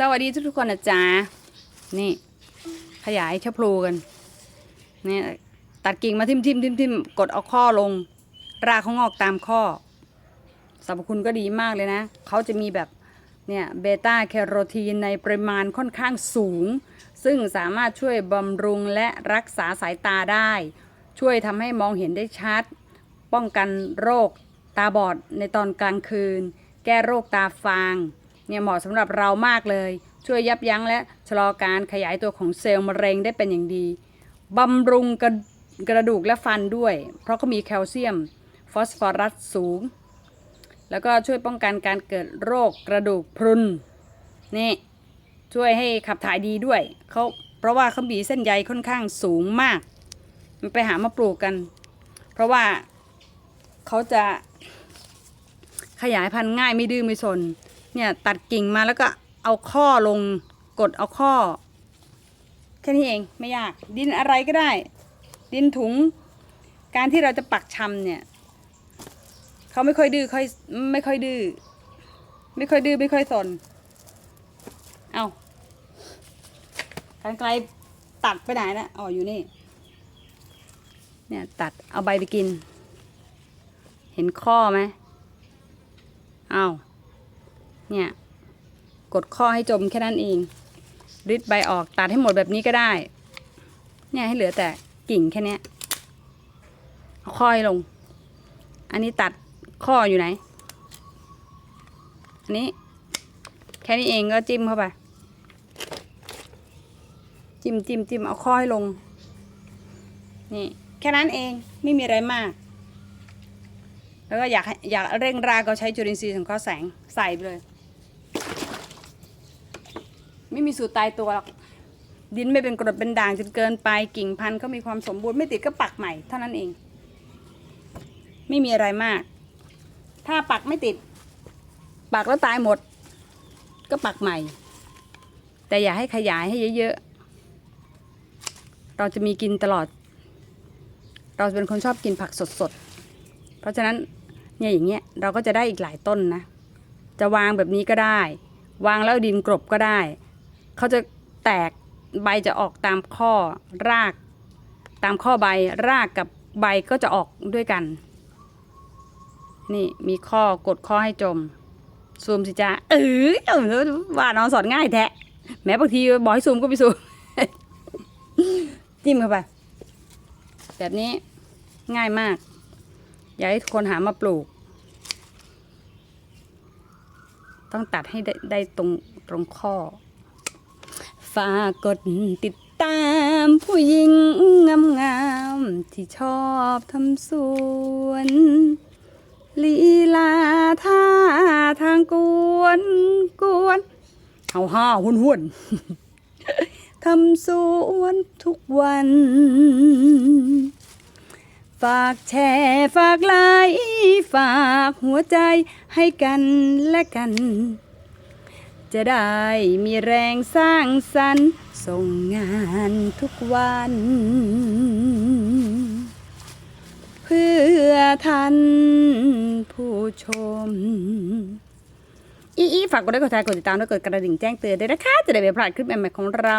สวัสดีทุกๆคนนะจ๊ะนี่ ขยายชะพลูกันนี่ตัดกิ่งมาทิมทิมทิมทิมกดเอาข้อลง รากเขางอกตามข้อสรรพคุณก็ดีมากเลยนะ เขาจะมีแบบเนี่ยเบต้าแคโรทีนในปริมาณค่อนข้างสูง ซึ่งสามารถช่วยบำรุงและรักษาสายตาได้ ช่วยทำให้มองเห็นได้ชัด ป้องกันโรคตาบอดในตอนกลางคืน แก้โรคตาฟาง เนี่ยเหมาะสำหรับเรามากเลย ช่วยยับยั้งและชะลอการขยายตัวของเซลล์มะเร็งได้เป็นอย่างดีบำรุงกระกระดูกและฟันด้วย เพราะเขามีแคลเซียม ฟอสฟอรัสสูง แล้วก็ช่วยป้องกันการเกิดโรคกระดูกพรุนนี่ช่วยให้ขับถ่ายดีด้วยเขาเพราะว่าเขามีเส้นใยค่อนข้างสูงมากมันไปหามาปลูกกัน เพราะว่าเขาจะขยายพันธุ์ง่ายไม่ดื้อไม่สน เนี่ยตัดกิ่งมาแล้วก็เอาข้อลงกดเอาข้อ แค่นี้เองไม่ยาก ดินอะไรก็ได้ ดินถุง การที่เราจะปักชำเนี่ยเขาไม่ค่อยดื้อค่อยไม่ค่อยดื้อไม่ค่อยดื้อไม่ค่อยสนเอากันไกลตัดไปไหนนะอ๋ออยู่นี่ เนี่ยตัดเอาใบไปกิน เห็นข้อไหมเอา เนี่ยกดข้อให้จมแค่นั้นเองริดใบออกตัดให้หมดแบบนี้ก็ได้ เนี่ยให้เหลือแต่กิ่งแค่นี้ยเอาข้อให้ลง อันนี้ตัดข้ออยู่ไหน อันนี้ แค่นี้เองก็จิ้มเข้าไป จิ้มจิ้มจิ้มเอาข้อให้ลง นี่แค่นั้นเองไม่มีอะไรมาก แล้วก็อยากอยากเร่งรากก็ใช้จุลินทรีย์สังเคราะห์แสงใส่ไปเลย ไม่มีสูตรตายตัวหรอกดินไม่เป็นกรดเป็นด่างจนเกินไปกิ่งพันธุ์ก็มีความสมบูรณ์ไม่ติดก็ปักใหม่เท่านั้นเอง ไม่มีอะไรมาก ถ้าปักไม่ติด ปักแล้วตายหมด ก็ปักใหม่ แต่อย่าให้ขยายให้เยอะๆ เราจะมีกินตลอด เราเป็นคนชอบกินผักสดๆ เพราะฉะนั้นเนี่ยอย่างเงี้ยเราก็จะได้อีกหลายต้นนะ จะวางแบบนี้ก็ได้ วางแล้วดินกรบก็ได้ เขาจะแตกใบจะออกตามข้อราก ตามข้อใบรากกับใบก็จะออกด้วยกัน นี่มีข้อกดข้อให้จมซูมสิจ้าเออว่าน้องสอนง่ายแท้แม้บางทีบอกให้ซูมก็ไม่ซูมจิ้มเข้าไปแบบนี้ง่ายมาก อยากให้ทุกคนหามาปลูก ต้องตัดให้ได้ได้ตรงตรงข้อ ฝากกดติดตามผู้หญิงงามงามๆที่ชอบทำสวนลีลาท่าทางกวนกวนเฮาฮ่าหุ่นหุ่นทำสวนทุกวัน ฝากแชร์ฝากไลค์ฝากหัวใจให้กันและกัน จะได้มีแรงสร้างสรรค์ส่งงานทุกวัน เพื่อทันผู้ชม อีอีฝากกดไลค์กดแชร์กดติดตามแล้วยกดกระดิ่งแจ้งเตือนด้วยนะคะ จะได้ไม่พลาดคลิปใหม่ๆของเรา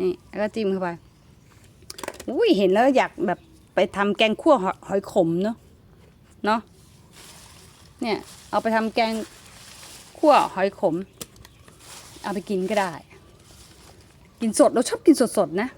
นี่แล้วก็จิ้มเข้าไปอุ้ยเห็นแล้วอยากแบบไปทำแกงคั่วหอยหอยขมเนาะเนาะเนี่ย เอาไปทำแกง คั่วหอยขม เอาไปกินก็ได้ กินสดเราชอบกินสดๆนะ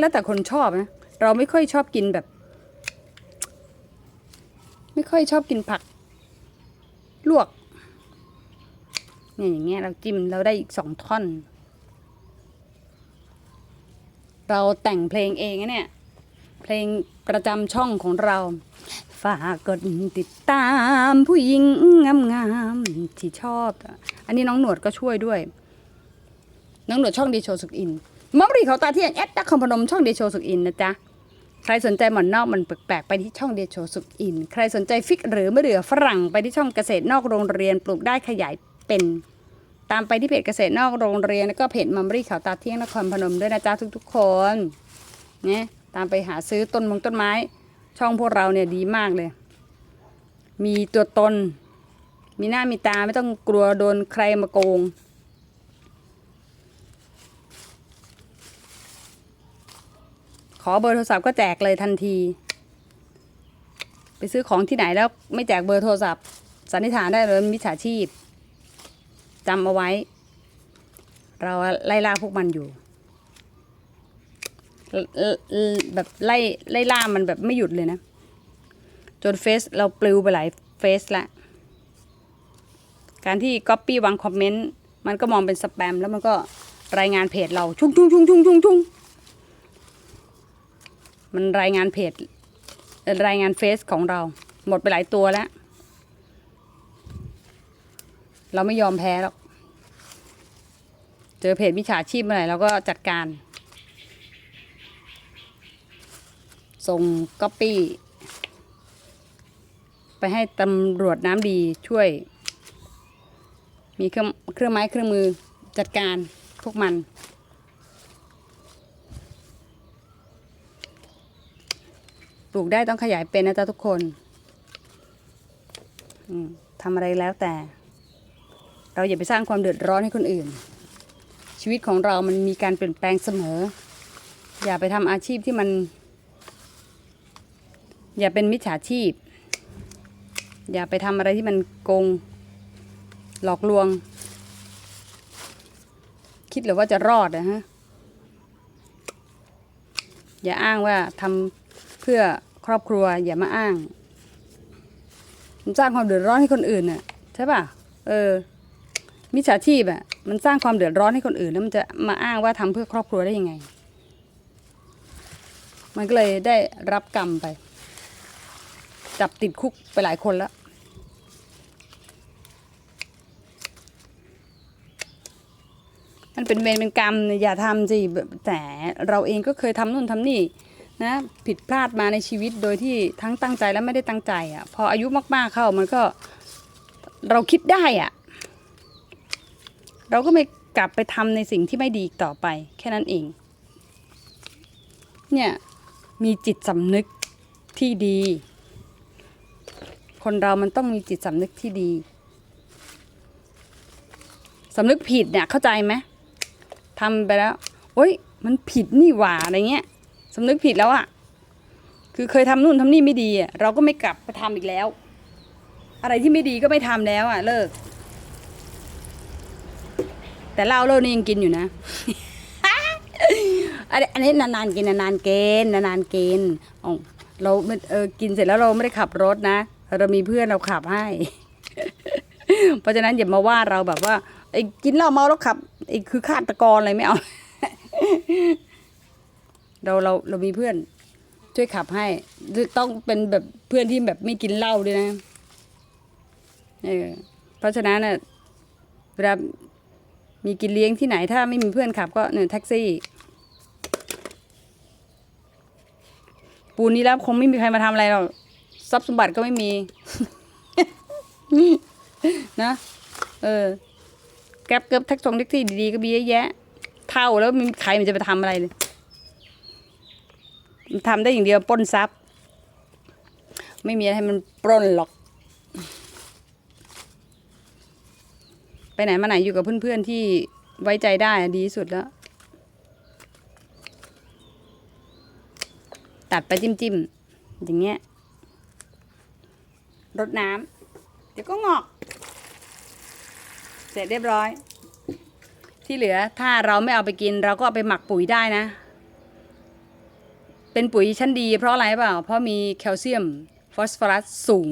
แล้วแต่คนชอบนะ เราไม่ค่อยชอบกินแบบ ไม่ค่อยชอบกินผัก ลวกเนี่ยอย่างเงี้ยเราจิ้มเราได้อีกสองท่อน เราแต่งเพลงเองนะเนี่ย เพลงประจำช่องของเรา ฝากกดติดตามผู้หญิงงามๆที่ชอบ อันนี้น้องหนวดก็ช่วยด้วย น้องหนวดช่องเดโชสุกอินมอมรีเขาตาเที่ยนแอดดักคอมพนมช่องเดโชสุกอินนะจ๊ะใครสนใจหมอนนอกมันแปลกๆไปที่ช่องเดโชสุกอิน ใครสนใจฟิกหรือมะเดื่อฝรั่งไปที่ช่องเกษตรนอกโรงเรียนปลูกได้ขยายเป็นตามไปที่เพจเกษตรนอกโรงเรียนแล้วก็เพจมัมรี่เขาตาเที่ยงนครพนมด้วยนะจ๊ะทุกๆคนเนี่ยตามไปหาซื้อต้นมงต้นไม้ ช่องพวกเราเนี่ยดีมากเลย มีตัวตน มีหน้ามีตาไม่ต้องกลัวโดนใครมาโกง ขอเบอร์โทรศัพท์ก็แจกเลยทันที ไปซื้อของที่ไหนแล้วไม่แจกเบอร์โทรศัพท์ สันนิษฐานได้เลยมิจฉาชีพจำเอาไว้ เราไล่ล่าพวกมันอยู่ แบบไล่ไล่ล่ามันแบบไม่หยุดเลยนะ จนเฟซเราปลิวไปหลายเฟซละ การที่ก๊อปปี้วางคอมเมนต์มันก็มองเป็นสแปมแล้วมันก็รายงานเพจเราชุ่งชุ่งชุ่งชุ่งชุ่งชุ่งมันรายงานเพจรายงานเฟซของเรา หมดไปหลายตัวแล้ว เราไม่ยอมแพ้หรอก เจอเพจมิจฉาชีพเมื่อไหร่เราก็จัดการ ส่งก๊อปปี้ ไปให้ตำรวจน้ำดีช่วย มีเครื่องเครื่องไม้เครื่องมือจัดการพวกมัน ปลูกได้ต้องขยายเป็นนะจ๊ะทุกคนทำอะไรแล้วแต่ เราอย่าไปสร้างความเดือดร้อนให้คนอื่น ชีวิตของเรามันมีการเปลี่ยนแปลงเสมอ อย่าไปทำอาชีพที่มัน อย่าเป็นมิจฉาชีพ อย่าไปทำอะไรที่มันโกง หลอกลวง คิดหรือว่าจะรอดนะฮะ อย่าอ้างว่าทำเพื่อครอบครัว อย่ามาอ้างมันสร้างความเดือดร้อนให้คนอื่นน่ะใช่ป่ะ เออ มิจฉาชีพอะ มันสร้างความเดือดร้อนให้คนอื่น แล้วมันจะมาอ้างว่าทำเพื่อครอบครัวได้ยังไง มันก็เลยได้รับกรรมไป จับติดคุกไปหลายคนแล้ว มันเป็นเวรเป็นกรรม อย่าทำสิแต่เราเองก็เคยทำนู่นทำนี่นะผิดพลาดมาในชีวิตโดยที่ทั้งตั้งใจและไม่ได้ตั้งใจอะ พออายุมากๆเข้ามันก็เราคิดได้อะ เราก็ไม่กลับไปทำในสิ่งที่ไม่ดีต่อไป แค่นั้นเอง เนี่ยมีจิตสำนึกที่ดี คนเรามันต้องมีจิตสำนึกที่ดีสำนึกผิดเนี่ยเข้าใจไหมทำไปแล้วโอ๊ยมันผิดนี่หว่าอะไรเงี้ยสำนึกผิดแล้วอะ่ะ คือเคยทำนู่นทำนี่ไม่ดีอะเราก็ไม่กลับไปทำอีกแล้ว อะไรที่ไม่ดีก็ไม่ทำแล้วอะ่ะ เลิก แต่เหล้าเลิกนี่ยังกินอยู่นะอันนี้อันนี้นานๆกินนานๆเกณฑ์นานๆเกณฑ์อ๋อเราไม่เออกินเสร็จแล้วเราไม่ได้ขับรถนะ เรามีเพื่อนเราขับให้ เพราะฉะนั้นอย่ามาว่าเราแบบว่าไอ้กินเหล้าเมาแล้วขับไอ้คือฆาตกรอะไรไม่เอา เราเราเรามีเพื่อน ช่วยขับให้ ต้องเป็นแบบเพื่อนที่แบบไม่กินเหล้าด้วยนะเออเพราะฉะนั้นน่ะเวลามีกินเลี้ยงที่ไหนถ้าไม่มีเพื่อนขับก็เนี่ยแท็กซี่ ปูนนี้แล้วคงไม่มีใครมาทำอะไรหรอก ทรัพย์สมบัติก็ไม่มี นะ เออ แก๊ปเก็บแท็กซงแท็กซี่ดีๆก็มีเยอะแยะ เท่าแล้วมีใครมันจะไปทำอะไรเลยมันทำได้อย่างเดียวปล้นทรัพย์ ไม่มีอะไรให้มันปล้นหรอก ไปไหนมาไหนอยู่กับเพื่อนๆที่ไว้ใจได้ดีที่สุดแล้ว ตัดไปจิ้มๆอย่างเงี้ย รดน้ำเดี๋ยวก็งอก เสร็จเรียบร้อย ที่เหลือถ้าเราไม่เอาไปกิน เราก็เอาไปหมักปุ๋ยได้นะ เป็นปุ๋ยชั้นดี เพราะอะไรเปล่า เพราะมีแคลเซียมฟอสฟอรัสสูง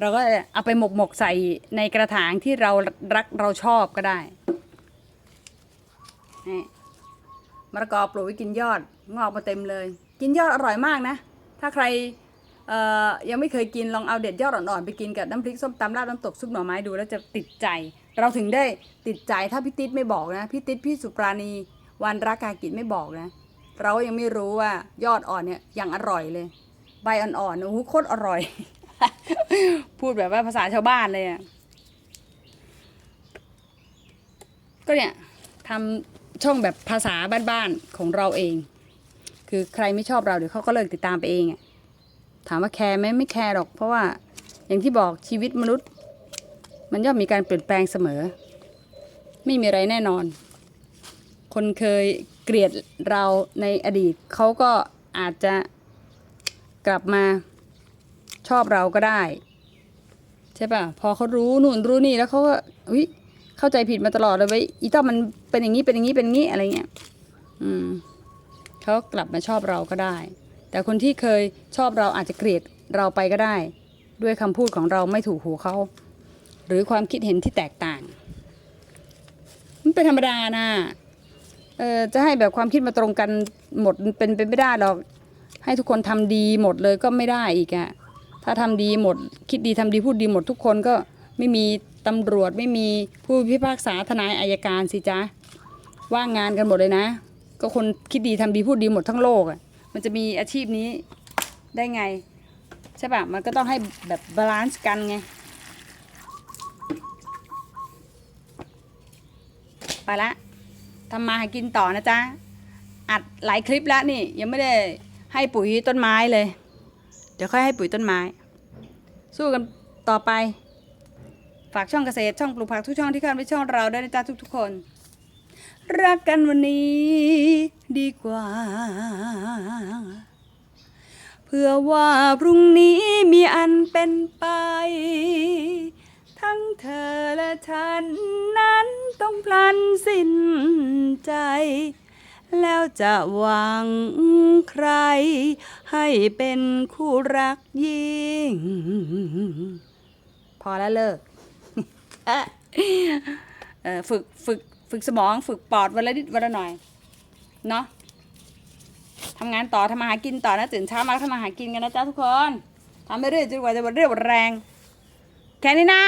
เราก็เอาไปหมกหมกใส่ในกระถางที่เรารักเราชอบก็ได้นี่มะละกอปลูกไว้กินยอดงอกมาเต็มเลย กินยอดอร่อยมากนะ ถ้าใคร ยังไม่เคยกินลองเอาเด็ดยอดอ่อนๆไปกินกับน้ำพริกส้มตำราดน้ำตกซุปหน่อไม้ดูแล้วจะติดใจ เราถึงได้ติดใจถ้าพี่ติ๊ดไม่บอกนะพี่ติ๊ดพี่สุปราณีวันรักกากิจไม่บอกนะ เรายังไม่รู้ว่ายอดอ่อนเนี่ยยังอร่อยเลย ใบอ่อนๆโอ้โหโคตรอร่อย พูดแบบว่าภาษาชาวบ้านเลยอะก็เนี่ยทำช่องแบบภาษาบ้านๆของเราเอง คือใครไม่ชอบเราเดี๋ยวเขาก็เลิกติดตามไปเองอะ ถามว่าแคร์ไหมไม่แคร์หรอก เพราะว่าอย่างที่บอกชีวิตมนุษย์ มันย่อมมีการเปลี่ยนแปลงเสมอ ไม่มีอะไรแน่นอน คนเคยเกลียดเราในอดีตเขาก็อาจจะกลับมาชอบเราก็ได้ ใช่ป่ะ พอเขารู้นู่นรู้นี่แล้วเขาก็อุ้ยเข้าใจผิดมาตลอดเลยไว้ยอีต้อมมันเป็นอย่างนี้เป็นอย่างนี้เป็นอย่างนี้อะไรเงี้ยอืมเขากลับมาชอบเราก็ได้ แต่คนที่เคยชอบเราอาจจะเกลียดเราไปก็ได้ ด้วยคำพูดของเราไม่ถูกหูเขาหรือความคิดเห็นที่แตกต่าง มันเป็นธรรมดานะเออจะให้แบบความคิดมาตรงกันหมดมันเป็นไปไม่ได้หรอกให้ทุกคนทำดีหมดเลยก็ไม่ได้อีกอะถ้าทำดีหมด คิดดีทำดีพูดดีหมดทุกคนก็ไม่มีตำรวจไม่มีผู้พิพากษาทนายอายการสิจ๊ะว่างงานกันหมดเลยนะ ก็คนคิดดีทำดีพูดดีหมดทั้งโลกอะ มันจะมีอาชีพนี้ได้ไง ใช่ปะมันก็ต้องให้แบบบาลานซ์กันไง ไปละทำมาหากินต่อนะจ๊ะ อัดหลายคลิปแล้วนี่ ยังไม่ได้ให้ปุ๋ยต้นไม้เลย เดี๋ยวค่อยให้ปุ๋ยต้นไม้ สู้กันต่อไป ฝากช่องเกษตรช่องปลูกผักทุกช่องที่เข้าไปช่องเราด้วยนะจ๊ะทุกๆคน รักกันวันนี้ดีกว่า เพื่อว่าพรุ่งนี้มีอันเป็นไป ทั้งเธอและฉันนั้นต้องพลันสิ้นใจ แล้วจะหวังใคร ให้เป็นคู่รักยิ่ง พอแล้วเลิกฝึกฝึก ฝึกสมองฝึกปอดวันละนิดวันละหน่อย เนาะทำงานต่อทำมาหากินต่อนะตื่นเช้ามาทำมาหากินกันนะจ๊ะทุกคนทำไปเรื่อยจนกว่าจะหมดเรี่ยวหมดแรง แค่นี้นะ